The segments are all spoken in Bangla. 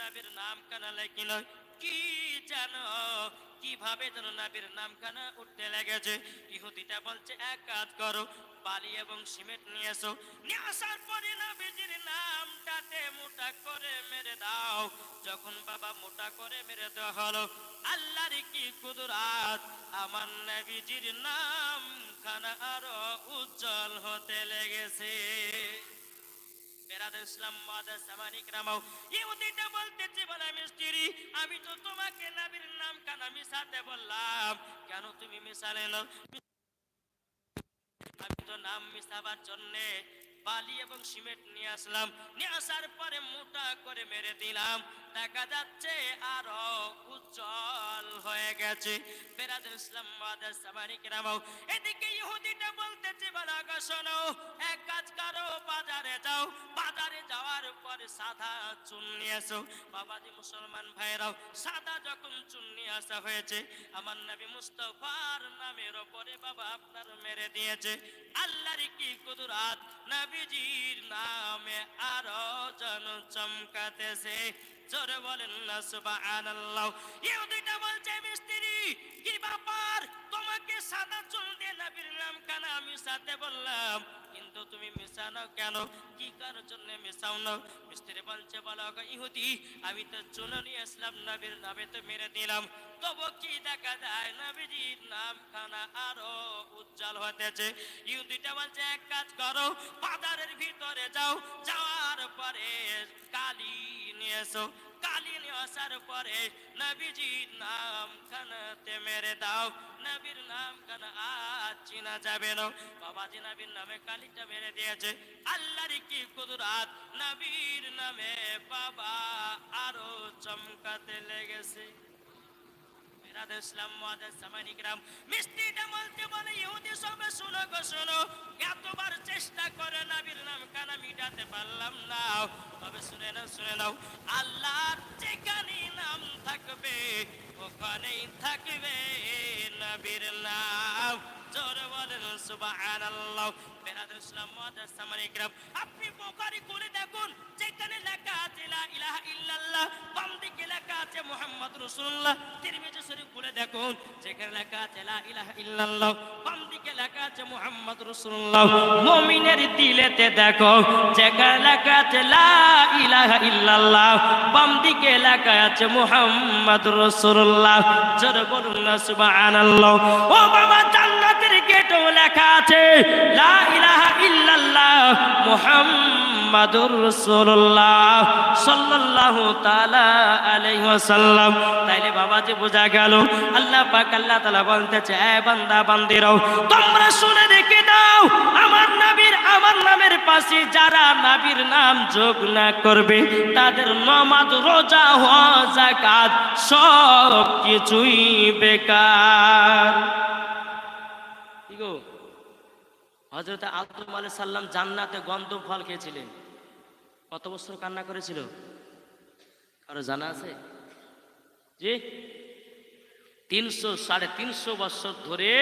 নাবির নাম কানা লেখিল, কি জানো? কীভাবে যেন নাবির নাম কানা উঠতে লেগেছে? ইহুদিটা বলছে, এক কাজ করো, বালি এবং সিমেন্ট নিয়ে এসো। নিয়ে আসার পরে নাবিজির নামটাতে মোটা করে মেরে দাও। যখন বাবা মোটা করে মেরে দেওয়া হলো, আল্লাহর কি কুদরাত? আমার নাবিজির নাম খানা আরও উজ্জ্বল হতে লেগেছে। আমি তো তোমাকে নবীর নাম কানা মিশাতে বললাম। কেন তুমি মিশালে আমি তো নাম মিশাবার জন্যে বালি এবং সিমেন্ট নিয়ে আসলাম। নিয়ে আসার পরে মোটা করে মেরে দিলাম। দেখা যাচ্ছে আরও উজ্জ্বল হয়ে গেছে। বেরাদের ইসলাম মাদার সামানিক রামাও এদিকে ইহুদিটা বলতেছে, বলা শোনো, এক কাজ করো, বাজারে যাও। বাজারে যাওয়ার পরে সাদা চুন নিয়ে আসো বাবাজি মুসলমান ভাইরাও সাদা যখন চুন নিয়ে আসা হয়েছে, আমার নবী মুস্তফার নামের ওপরে বাবা আপনার মেরে দিয়েছে। আল্লাহর কি কুদরাত? নবীজির নামে আরও জন চমকাতেছে। জোরে বলেন না, সুবহানাল্লাহ। ইহুদিটা বলছে, মিস্ত্রি, কি ব্যাপার? তোমাকে সাদা চুল দিয়ে নবীর নাম কেন আমি সাথে বললাম। কিন্তু তুমি মিশানো কেন? কি কারোর জন্য মিশাও না মিস্ত্রি বলছে, বলো গো ইহুদি, আমি তো চুনো নিয়ে আসলাম নবীর নামে তো মেরে দিলাম। তবু কি দেখা যায় নবীজির নাম খানা আরও উজ্জ্বল হতেছে? ইহুদিটা বলছে, এক কাজ করো বাজারের ভিতরে যাও, যাওয়ার পরে কালি নিয়ে এসো। কালি নিয়ে আসার পরে নবীজির নাম খানাতে মেরে দাও। নবীর নাম খানা আজ চিনা যাবে না। বাবাজি নবীর নামে কালিটা মেরে দিয়েছে। আল্লাহর কি কুদরাত? নবীর নামে বাবা আরও চমকাতে লেগেছে। কিরাম, মিষ্টিটা বলতে বলে, ইহুদি সবে শুনো গো, শোনো। এতবার চেষ্টা করে নবীর নাম কানা মিটাতে পারলাম না। তবে শুনে নাও শুনে নাও। আল্লাহর যেখানে নাম থাকবে ওখানেই থাকবে নবীর লাভ জোরে বলেন, সুবহানাল্লাহ। বেরাদুল ইসলাম, মাদ্রাসা সামানি কিরাম আপনি বুখারী খুলে দেখুন, যেখানে লেখা আছে, লা ইলাহা ইল্লাল্লাহ বাম দিকে লেখা আছে মুহাম্মদ রাসূলুল্লাহ তিরমিজি শরীফ খুলে দেখুন, যেখানে লেখা আছে, লা ইলাহা ইল্লাল্লাহ বাম দিকে লেখা আছে মুহাম্মদ রাসূলুল্লাহ। মুমিনের দিলেতে দেখো, যেখানে লেখা আছে লা ইলাহা ইল্লাল্লাহ, বাম দিকে লেখা আছে মুহাম্মদ রাসূলুল্লাহ। জোরে বলুন না, সুবহানাল্লাহ। ও বাবা, জান্নাতের গেটও লেখা আছে লা ইলাহা ইল্লাল্লাহ মুহাম্মাদুর রাসূলুল্লাহ সাল্লাল্লাহু তাআলা আলাইহি ওয়াসাল্লাম। তাইলে বাবাজি বোঝা গেল, আল্লাহ পাক আল্লাহ তাআলা বলতেছে, এ বান্দা, বান্দিরাও, তোমরা শুনে রেখে দাও, আমার নবীর, আমার নামের পাশে যারা নবীর নাম যোগ না করবে, তাদের নামাজ, রোজা হজ যাকাত সব কিছুই বেকার। হজরত আদম আলাইহিস সাল্লাম জান্নাতে গন্ধ ফল খেয়েছিলেন। কত বছর কান্না করেছিল? কারও জানা আছে? জি? তিনশো, সাড়ে তিনশো বছর ধরে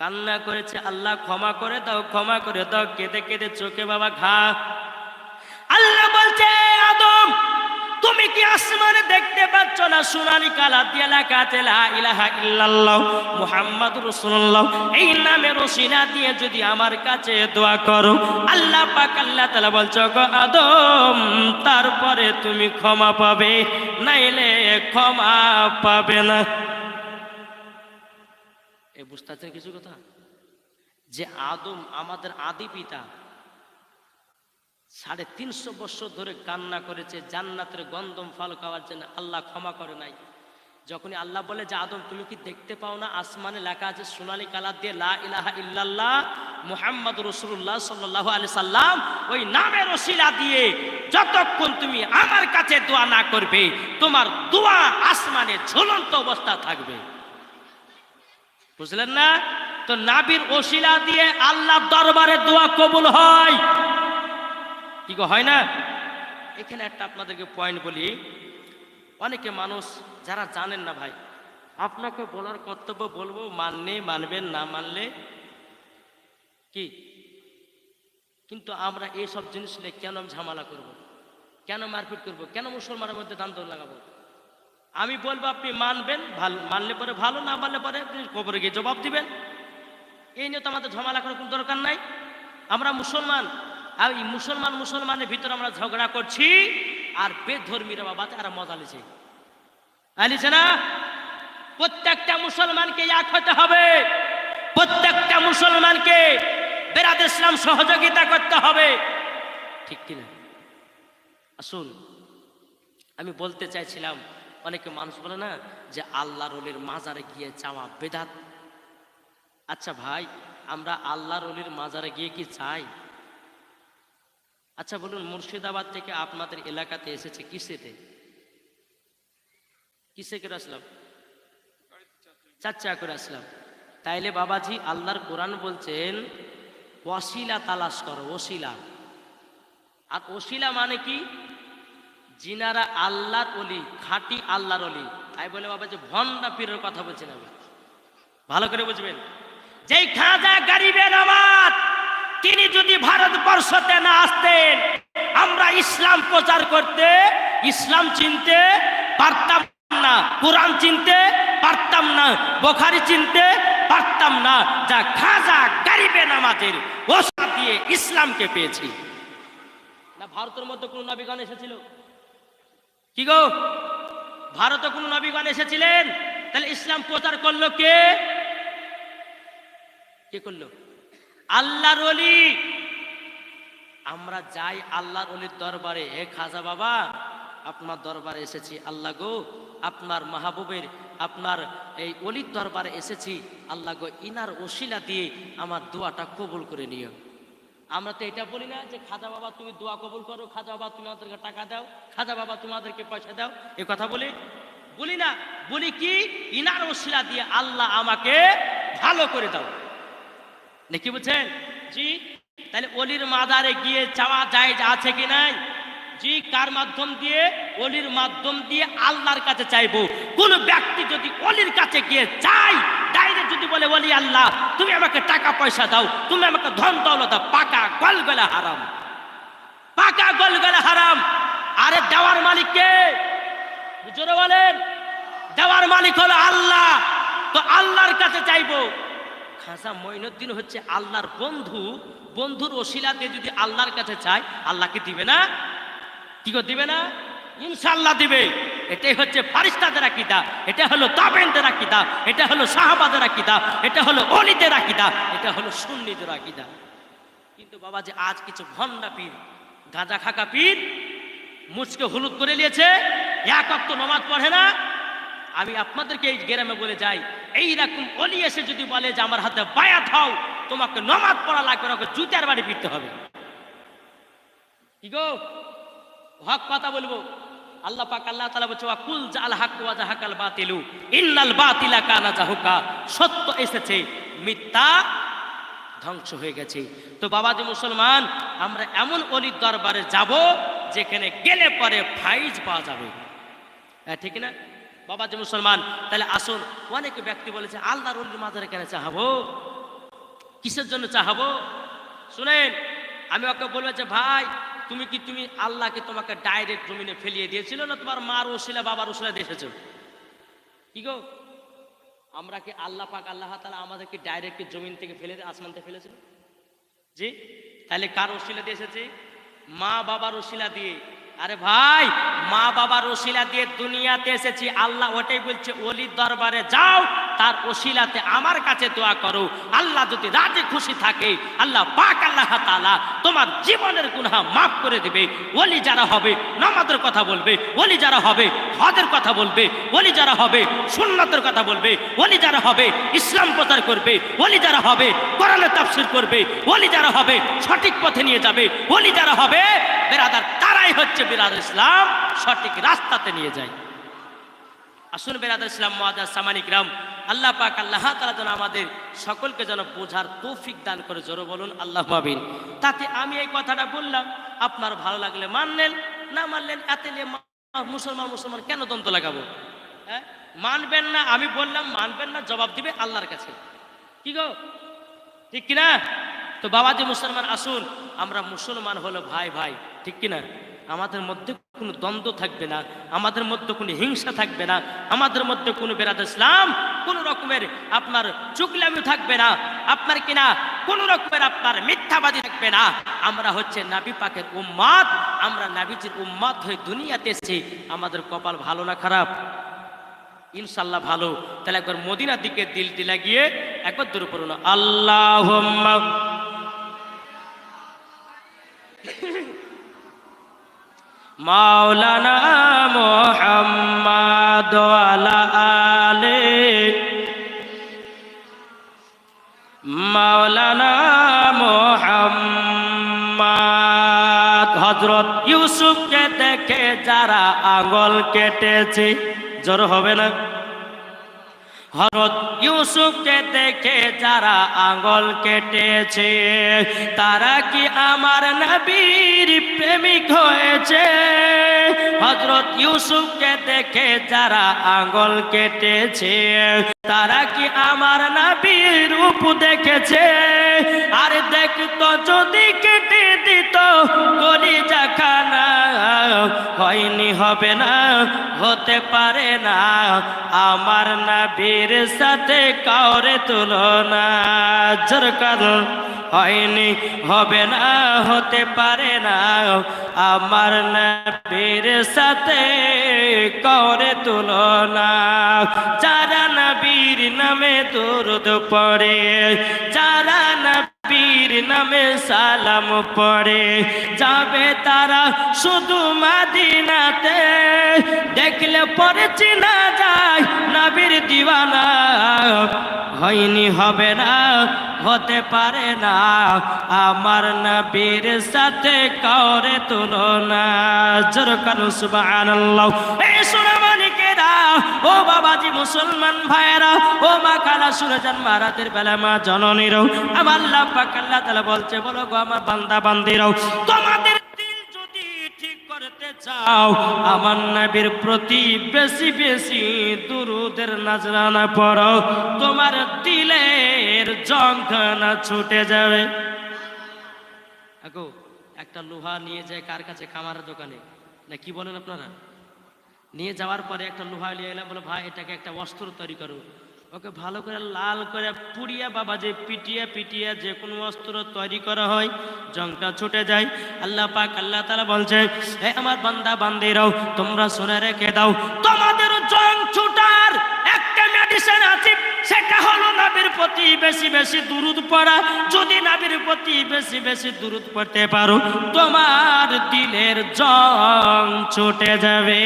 কান্না করেছে, আল্লাহ ক্ষমা করে দাও, ক্ষমা করে দাও, কেঁদে কেঁদে চোখে বাবা ঘা। আল্লাহ বলছে, আদম না সোনালি কালা দিয়ে লেখা আছে, লা ইলাহা ইল্লাল্লাহ মুহাম্মাদুর রাসূলুল্লাহ। এই নামে রসিনা দিয়ে যদি আমার কাছে দোয়া করো, আল্লাহ পাক আল্লাহ তাআলা বলছো গো আদম, তারপরে তুমি ক্ষমা পাবে, নাইলে ক্ষমা পাবে না। এ বুঝতে কিছু কথা? যে আদম আমাদের আদি পিতা সাড়ে তিনশো বছর ধরে কান্না করেছে, জান্নাতের গন্ধম ফল খাওয়ার জন্য আল্লাহ ক্ষমা করে নাই। যখনই আল্লাহ বলে যে, আদম, তুমি কি দেখতে পাও না? আসমানে লেখা আছে, সোনালী কালার দিয়ে লা ইলাহা ইল্লাল্লাহ মুহাম্মদ রসুল্লাহ সাল্লাহ আলি সাল্লাম, ওই নামের রসিলা দিয়ে যতক্ষণ তুমি আমার কাছে দোয়া না করবে, তোমার দোয়া আসমানে ঝুলন্ত অবস্থা থাকবে। বুঝলেন না? তো নাবির ওসিলা দিয়ে আল্লাহ দরবারে দোয়া কবুল হয়। কি হয় না? এখানে একটা আপনাদেরকে পয়েন্ট বলি। অনেকে মানুষ যারা জানেন না ভাই, আপনাকে বলার কর্তব্য বলব, মানলে মানবেন, না মানলে কি? কিন্তু আমরা এইসব জিনিস নিয়ে কেন ঝামেলা করব? কেন মারপিট করব? কেন মুসলমানের মধ্যে দান দৌড় লাগাবো? আমি বলব, আপনি মানবেন, ভালো মানলে পরে ভালো, না মানলে পরে আপনি কবরে গিয়ে জবাব দিবেন। এই নিয়ে তো আমাদের ঝামেলা করার কোনো দরকার নাই। আমরা মুসলমান এই মুসলমান মুসলমানের ভিতরে আমরা ঝগড়া করছি, আর বেধর্মীরা বাবা তারা মজা লিছে আলিছে না? প্রত্যেকটা মুসলমানকে এক হতে হবে। প্রত্যেকটা মুসলমানকে বেরাদ ইসলাম সহযোগিতা করতে হবে। ঠিক কিনা আসুন, আমি বলতে চাইছিলাম, অনেকে মানুষ বলে না যে আল্লাহ রলির মাজারে গিয়ে চাওয়া বেদাত। আচ্ছা ভাই, আমরা আল্লাহ রলির মাজারে গিয়ে কি চাই? আচ্ছা বলুন, মুর্শিদাবাদ থেকে আপনাদের এলাকাতে এসেছে কিসেতে? কিসে করে আসলাম? চার চাকা করে আসলাম। তাইলে বাবাজি, আল্লাহর কোরআন বলছেন ওসিলা তালাশ করো, ওসিলা। আর ওসিলা মানে কি? জিনারা আল্লাহর অলি, খাঁটি আল্লাহর অলি। তাই বলে বাবা যে ভন্ডা পীরের কথা বলছেন আমি ভালো করে বুঝবেন। যেই খাজা গরিবের আমার তিনি যদি ভারতবর্ষতে না আসতেন, আমরা ইসলাম প্রচার করতে, ইসলাম চিনতে পারতাম না, কোরআন চিনতে পারতাম না, বোখারি চিনতে পারতাম না। যা খাজা গরিবে নামাজের ওসা দিয়ে ইসলামকে পেয়েছি। না, ভারতের মধ্যে কোন নবীগণ এসেছিল? কি গো? ভারতে কোন নবীগণ এসেছিলেন? তাহলে ইসলাম প্রচার করল কে? কে করল? আল্লাহর অলি আমরা যাই আল্লাহর অলির দরবারে, হে খাজা বাবা, আপনার দরবারে এসেছি, আল্লাহ গো, আপনার মাহবুবের, আপনার এই অলির দরবারে এসেছি, আল্লাহ গো, ইনার ওসিলা দিয়ে আমার দোয়াটা কবুল করে নিও। আমরা তো এটা বলি না যে, খাজা বাবা, তুমি দোয়া কবুল করো, খাজা বাবা, তুমি আমাদেরকে টাকা দাও, খাজা বাবা তোমাদেরকে পয়সা দাও। এ কথা বলি? বলি না, বলি কি? ইনার ওসিলা দিয়ে আল্লাহ আমাকে ভালো করে দাও। নাকি বুঝছেন? জি, তাহলে অলির মাদারে গিয়ে চাওয়া যায় আছে কি নাই? জি, কার মাধ্যম দিয়ে? অলির মাধ্যম দিয়ে আল্লাহর কাছে চাইব। কোন ব্যক্তি যদি অলির কাছে গিয়ে চাই ডাইরেক্ট যদি বলে, অলি আল্লাহ, তুমি আমাকে টাকা পয়সা দাও, তুমি আমাকে ধন দৌলত দাও পাকা গলগলা হারাম। পাকা গলগলা হারাম। আরে দেওয়ার মালিক কে? জোরে বলেন। দেওয়ার মালিক হলো আল্লাহ। তো আল্লাহর কাছে চাইব। খাজা মঈনুদ্দিন হচ্ছে আল্লাহর বন্ধু, বন্ধুর ওসিলাতে যদি আল্লাহর কাছে চায়, আল্লাহকে দিবে না? কি করে দিবে না? ইনশাল্লাহ দিবে। এটাই হচ্ছে ফারিস্তাদের আকিদা, এটা হলো তাবেনদের আকিদা, এটা হলো সাহাবাদের আকিদা, এটা হলো অলিদের আকিদা, এটা হলো সুন্নিদের আকিদা। কিন্তু বাবা যে আজ কিছু ভণ্ডা পীর, গাঁজা খাকা পীর, মুচকে হলুদ করে নিয়েছে, এক অক্ত নমাজ পড়ে না আমি আপনাদেরকে এই গ্রামে বলে যাই, এই রকম অলি এসে যদি বলে যে আমার হাতে বায়াত হও, তোমাকে নমাজ পড়া লাগবে না জুতার বাড়ি ফিরতে হবে। কি গো? হক কথা বলব? আল্লাহ পাক, আল্লাহ তাআলা বলছে ওয়া কুল জাল হাক ওয়া জাহাকাল বাতিলু, ইন্নাল বাতিলা কানা জাহুকা। সত্য এসেছে, মিথ্যা ধ্বংস হয়ে গেছে। তো বাবাজি মুসলমান, আমরা এমন অলির দরবারে যাব, যেখানে গেলে পরে ফাইজ পাওয়া যাবে। হ্যাঁ ঠিক না? বাবা যে মুসলমান, তাহলে আসুন। অনেক ব্যক্তি বলেছে, আল্লাহর অলির মাজারে কেন চাহাবো? কিসের জন্য চাহাবো? শুনেন, আমি ওকে বলব যে, ভাই, তুমি কি, তুমি আল্লাহকে তোমাকে ডাইরেক্ট জমিনে ফেলিয়ে দিয়েছিল না তোমার মার ওসিলা, বাবার ওসিলা দেখেছ কি গো? আমরা কি আল্লাহ পাক, আল্লাহ তালা আমাদেরকে ডাইরেক্ট জমিন থেকে ফেলে দিয়ে আসমান থেকে ফেলেছিল? জি? তাহলে কার ওসিলা দিয়ে এসেছে? মা বাবার ওসিলা দিয়ে। আরে ভাই, মা বাবার ওসিলা দিয়ে দুনিয়াতে এসেছি, আল্লাহ ওটাই বলছে অলির দরবারে যাও, তার ওসিলাতে আমার কাছে দোয়া করো। আল্লাহ যদি রাজে খুশি থাকে, আল্লাহ পাক আল্লাহ তাআলা তোমার জীবনের গুনাহ মাফ করে দেবে। ওলি যারা হবে, নামাজের কথা বলবে, ওলি যারা হবে, হজের কথা বলবে, ওলি যারা হবে, সুন্নতের কথা বলবে, ওলি যারা হবে, ইসলাম প্রচার করবে, ওলি যারা হবে, কোরআনের তাফসীর করবে, ওলি যারা হবে, সঠিক পথে নিয়ে যাবে, ওলি যারা হবে, বেরাদার তারাই হচ্ছে বিরাদ ইসলাম সঠিক রাস্তাতে নিয়ে যায়। আসুন বেরাদার ইসলাম মহাদার সামানিক রাম আল্লাহ পাক, আল্লাহ তালা যেন আমাদের সকলকে যেন বোঝার তৌফিক দান করে, জোরে বলুন, আল্লাহ মাবিন তাতে আমি এই কথাটা বললাম, আপনার ভালো লাগলে মানলেন, না মানলেন এতে নিয়ে মুসলমান মুসলমান কেন দন্ত লাগাবো? হ্যাঁ? মানবেন না, আমি বললাম, মানবেন না, জবাব দিবে আল্লাহর কাছে। কি গো? ঠিক কিনা? তো বাবাজি মুসলমান, আসুন, আমরা মুসলমান হলো ভাই ভাই, ঠিক কিনা? আমাদের মধ্যে কোনো দ্বন্দ্ব থাকবে না, আমাদের মধ্যে কোনো হিংসা থাকবে না, আমাদের মধ্যে কোনো বেরাদ ইসলাম কোনো রকমের আপনার চুকলামি থাকবে না, আপনার কিনা কোন রকমের আপনার মিথ্যাবাদী থাকবে না। আমরা হচ্ছে নাবি পাকের উম্মাদ, আমরা নাবিজির উম্মাদ হয়ে দুনিয়াতে এসেছি, আমাদের কপাল ভালো না খারাপ? ইনশাল্লাহ ভালো। তাহলে একবার মদিনার দিকে দিল দিলা গিয়ে একবার দূর করুন আল্লাহ মাওলানা মোহাম্মদ আলা। মাওলানা মোহাম্মদ হজরত ইউসুফকে দেখে যারা আঙল কেটেছে, জোর হবে না? হরত ইউসুফকে দেখে যারা আঙ্গল কেটেছে, তারা কি আমার নবীর প্রেমিক হয়েছে। হজরত ইউসুফকে দেখে যারা আঙ্গল কেটেছে, তারা কি আমার নবীর রূপ দেখেছে? আর দেখতো যদি কেটে দিত গলি জাখানা হয়নি, হবে না, হতে পারে না। আমার নবীর সাথে কাউরে তুলনা। জোর কারণ হয়নি, হবে না, হতে পারে না। আমার নবীর সাথে কাউরে তুলনা। যারা নবীর নামে দুরুদ পড়ে, যারা নবীর নামে সালাম পড়ে, যাবে তারা শুধু মাদিনাতে। দেখলে পরে চিনা যায় নবীর দিওয়ানা। হয়নি, হবে না, হতে পারে না। আমার নবীর সাথে কাউরে তুলনা। জোর কানু, সুবহানাল্লাহ। এই সোনামানিকেরা ও বাবাজি মুসলমান ভাইয়েরা, ও মা কালা সুরজান মারাতের বেলা মা জননীরও, আমার আল্লাহ পাক আল্লাহ তাআলা বলছে, বলো গো আমার বান্দা বান্দিরাও তোমাদের চাও, আমার নবীর প্রতি বেশি বেশি দুরুদের নাজরানা পড়ো। তোমার দিলের যন্ত্রণা ছুটে যাবে। একটা লোহা নিয়ে যায় কার কাছে? কামারের দোকানে। না, কি বলেন আপনারা? নিয়ে যাওয়ার পরে একটা লোহা নিয়ে এলাম, বলে, ভাই, এটাকে একটা অস্ত্র তৈরি করো। ওকে ভালো করে লাল করে পুড়িয়া বাবা যে পিটিয়া পিটিয়া যে কোনো অস্ত্র তৈরি করা হয়, জংটা ছুটে যায়। আল্লাহ পাক, আল্লাহ তালা বলছে, হে আমার বান্দা, বান্দিরাও, তোমরা শুনে রেখে দাও তোমাদের জং ছুটার একটা মেডিসিন আছে সেটা হলো নাবির প্রতি বেশি বেশি দুরুদ পড়া? যদি নাবির প্রতি বেশি বেশি দুরুদ পড়তে পারো, তোমার দিলের জং ছুটে যাবে।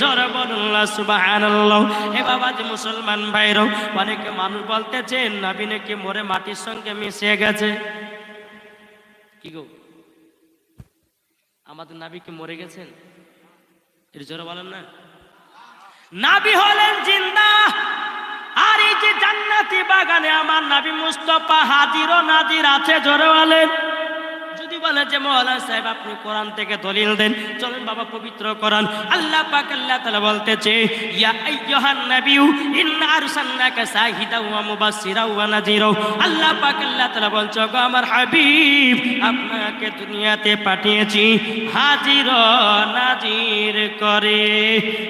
জোর বলুন সুবহানাল্লাহ। এ বাবা যে মুসলমান ভাইরাও অনেকে মানুষ বলতেছে, নাবি নাকি মরে মাটির সঙ্গে মিশে গেছে। কি গো? আমাদের নাবি কি মরে গেছেন? এর জোরে বলেন না। নাবি হলেন জিন্দা আর এই যে জান্নাতি বাগানে আমার নাবি মুস্তফা হাজির ও নাজির আছে জোরে বলেন। বলে যে, মৌলানা সাহেব, আপনি কোরআন থেকে দলিল দেন। চলেন বাবা, পবিত্র কোরআন। আল্লাহ পাক আল্লাহ তাআলা বলতেছে, ইয়া আইয়ুহান নাবিয়্যু, ইন্না আরসালনাকা শাহিদাও ওয়া মুবাশশিরাও ওয়া নাযীরাও। আল্লাহ পাক আল্লাহ তাআলা বলছে গো আমার হাবিব, আপনাকে দুনিয়াতে পাঠিয়েছি। হাজির নাজির করে।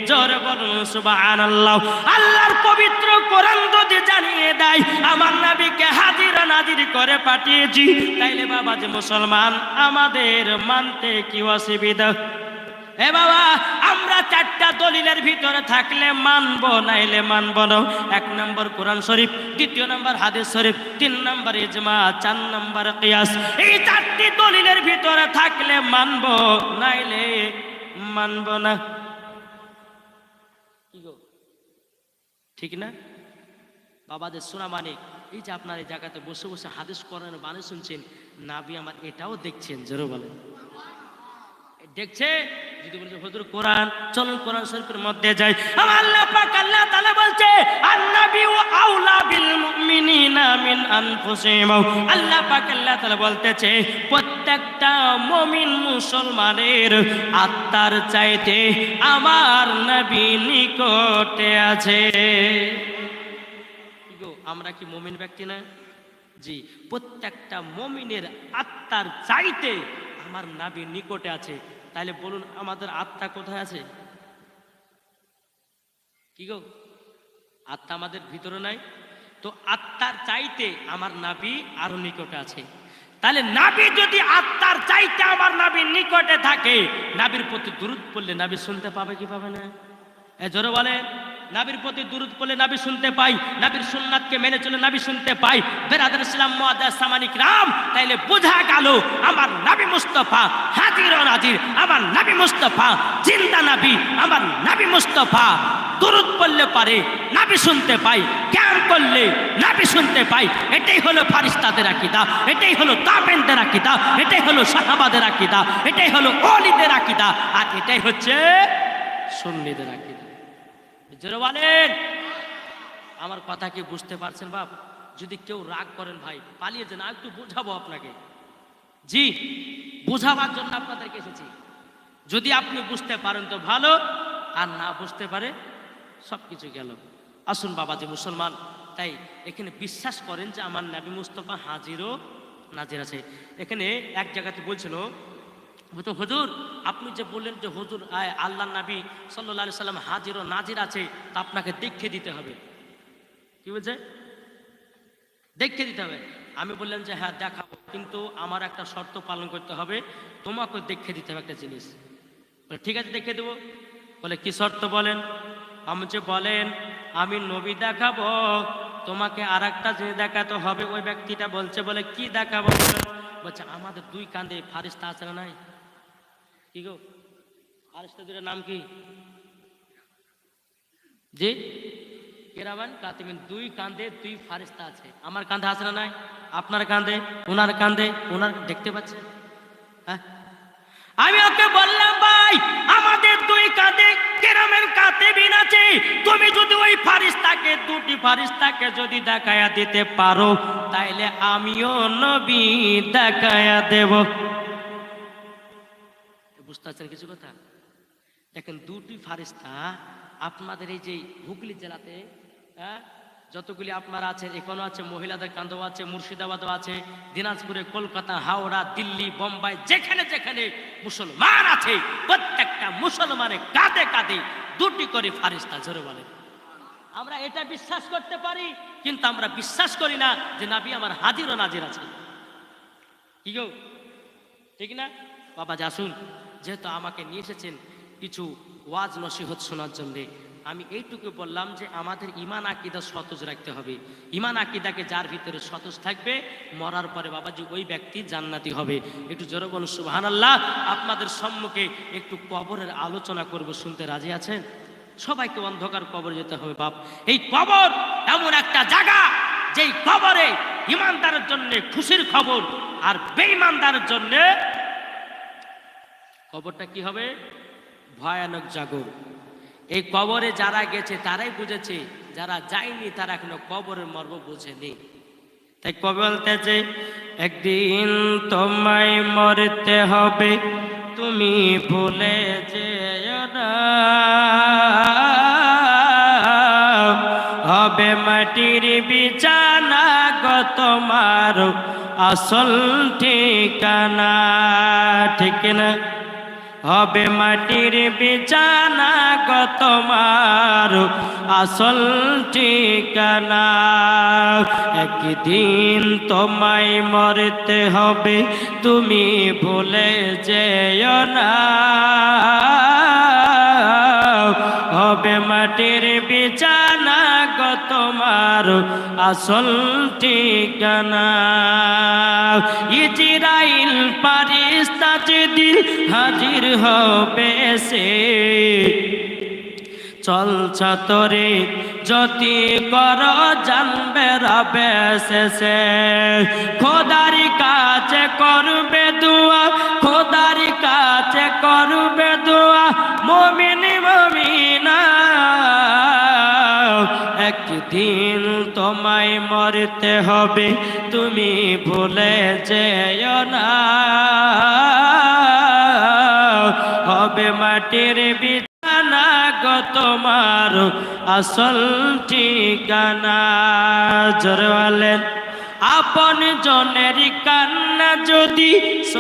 জোরে বলুন, সুবহানাল্লাহ। আল্লাহর পবিত্র কোরআন যদি জানিয়ে দেয়, আমার নবীকে হাজির নাজির করে পাঠিয়েছি। তাইলে বাবা যে মুসলমান আমাদের মানতে কি অসুবিধা? এ বাবা, আমরা চারটা দলিলের ভিতরে থাকলে মানবো, নাইলে মানবো না। এক নম্বর কোরআন শরীফ, দ্বিতীয় নম্বর হাদিস শরীফ, তিন নম্বর ইজমা, চার নম্বর কিয়াস। এই চারটি দলিলের ভিতরে থাকলে মানবো, নাইলে মানবো না। ঠিক না? বাবাদের শোনা মানে এই যে আপনার এই জায়গাতে বসে বসে হাদিস করেন মানে শুনছেন, নাবি আমার এটাও দেখছেন, জোরে বলেন। দেখছে? যদি বলছে হুজুর, কোরআন, চলুন কোরআন শরীফের মধ্যে যাই। আল্লাহ পাক আল্লাহ তাআলা বলছে আন্নাবি আউলা বিল মুমিনিনা মিন আনফুসিহিম। আল্লাহ পাক আল্লাহ তাআলা বলতেছে, প্রত্যেকটা মুমিন মুসলমানের আত্মার চাইতে আমার নবী নিকটে আছে। আমরা কি মমিন ব্যক্তি না? জি, প্রত্যেকটা মমিনের আত্মার চাইতে আমার নাবি নিকটে আছে। তাহলে বলুন, আমাদের আত্মা কোথায় আছে? কি গো? আত্মা আমাদের ভিতরে নাই। তো আত্মার চাইতে আমার নাবি আরও নিকটে আছে। তাহলে নাবি যদি আত্মার চাইতে আমার নাবির নিকটে থাকে, নাবির প্রতি দূরত পড়লে নাবি শুনতে পাবে কি পাবে না? এ জোরে বলে নাবির প্রতি দূরত পড়লে নাবি শুনতে পাই, নাবির সুন্নাতকে মেনে চলে নাবি শুনতে পাই। বেরাদার ইসলাম সামানিক রাম, তাইলে বোঝা গেল আমার নাবি মুস্তফা হাজির নাজির, আমার নাবি মুস্তফা জিন্দা নাবি, আমার নাবি মুস্তফা। দূরত পড়লে পারে, নাবি শুনতে পাই, জ্ঞান করলে নাবি শুনতে পাই। এটাই হলো ফারিস্তাদের আকিদা, এটাই হলো তাবেনদের আকিদা, এটাই হলো সাহাবাদের আকিদা, এটাই হলো অলিদের আকিদা, আর এটাই হচ্ছে সুন্নিদের আকিদা। জোরে বলেন। আমার কথা কি বুঝতে পারছেন বাপ? যদি কেউ রাগ করেন ভাই, পালিয়ে যান একটু বোঝাবো আপনাকে। জি, বোঝাবার জন্য আপনাদেরকে এসেছি। যদি আপনি বুঝতে পারেন তো ভালো, আর না বুঝতে পারে সব কিছু গেল। আসুন বাবা যে মুসলমান, তাই এখানে বিশ্বাস করেন যে আমার নাবি মুস্তফা হাজিরও নাজির আছে। এখানে এক জায়গাতে বলছিল তো হুজুর আপনি যে বললেন যে হুজুর আয় আল্লাহ নবী সাল্লাহ আলি সাল্লাম হাজির ও নাজির আছে তা আপনাকে দেখে দিতে হবে। কি বলছে? দেখে দিতে হবে। আমি বললাম যে হ্যাঁ দেখাবো কিন্তু আমার একটা শর্ত পালন করতে হবে তোমাকে দেখে দিতে হবে একটা জিনিস। বলে, ঠিক আছে দেখে দেবো। বলে কি শর্ত বলেন? আমি যে বলেন আমি নবী দেখাবো তোমাকে আর একটা জিনিস দেখাতে হবে ওই ব্যক্তিটা বলছে বলে কি দেখাবো বলছে আমাদের দুই কান্দে ফারিস্তা আছে না নাই? কি গো? ফারিস্তা দুটার নাম কি? জি? কেরামান কাতিমিন দুই কান্দে দুই ফারিস্তা আছে। আমার কাঁধে আছে না নাই? আপনার কাঁধে? ওনার কাঁধে? ওনার দেখতে পাচ্ছেন? হ্যাঁ? আমি ওকে বললাম, ভাই, আমাদের দুই কাঁধে কেরামের কাঁধে বিন আছে। তুমি যদি ওই ফারিস্তাকে, দুটি ফারিস্তাকে যদি দেখায়া দিতে পারো, তাইলে আমিও নবী দেখায়া দেব। বুঝতে পারছেন কিছু কথা? দেখেন, দুটি ফারিস্তা আপনাদের এই যে হুগলি জেলাতে হ্যাঁ? যতগুলি আপনারা আছেন, এখনও আছে মহিলাদের কান্দও আছে, মুর্শিদাবাদও আছে, দিনাজপুরে কলকাতা, হাওড়া, দিল্লি, বোম্বাই, যেখানে যেখানে মুসলমান আছে, প্রত্যেকটা মুসলমানের কাঁধে কাঁধে দুটি করে ফারিস্তা, জোরে বলে আমরা এটা বিশ্বাস করতে পারি, কিন্তু আমরা বিশ্বাস করি না যে নাবি আমার হাজির ও নাজির আছে। কি গো? ঠিক না? বাবা আসুন যেহেতু আমাকে নিয়ে এসেছেন, কিছু ওয়াজ নসিহত শোনার জন্য। আমি এইটুকু বললাম যে আমাদের ইমান আকিদা সতেজ রাখতে হবে। ইমান আকিদাকে যার ভিতরে সতেজ থাকবে, মরার পরে বাবাজি ওই ব্যক্তি জান্নাতি হবে। একটু জোরে বলুন আল্লাহ আপনাদের সম্মুখে একটু কবরের আলোচনা করব, শুনতে রাজি আছেন? সবাইকে অন্ধকার কবরে যেতে হবে, বাপ। এই কবর এমন একটা জায়গা যেই কবরে ইমানদারের জন্য খুশির খবর আর বেঈমানদারের জন্য কবরটা কি হবে? ভয়ানক জাগর। এই কবরে যারা গেছে, তারাই বুঝেছে, যারা যায়নি, তারা এখনও কবরের মর্ম বুঝেনি। তাই কবে বলতে যে একদিন তোমায় মরতে হবে, তুমি ভুলে যেও না। হবে মাটির বিছানা গো তোমার আসল ঠিকানা। ঠিক না হবে মাটির বিছানা গো তোমার। আসল ঠিকানা, একদিন তোমায় মরতে হবে, তুমি ভুলে যেও না। হবে মাটির বিছানা তোমার আসল ঠিকানা। ইজরাইল পারিস্তা হাজির হবে সে চলছ তোরে যদি কর জানবে রবে শেষে। খোদারি কাছে করবে দুয়া, খোদারি কাছে করবে দুয়া, মমিন মমিনা একদিন তোমায় মরতে হবে, তুমি ভুলে যেও না। হবে মাটির বিছানা গো তোমার আসল ঠিকানা। জোরে বলেন, আপন জনের কান্না যদি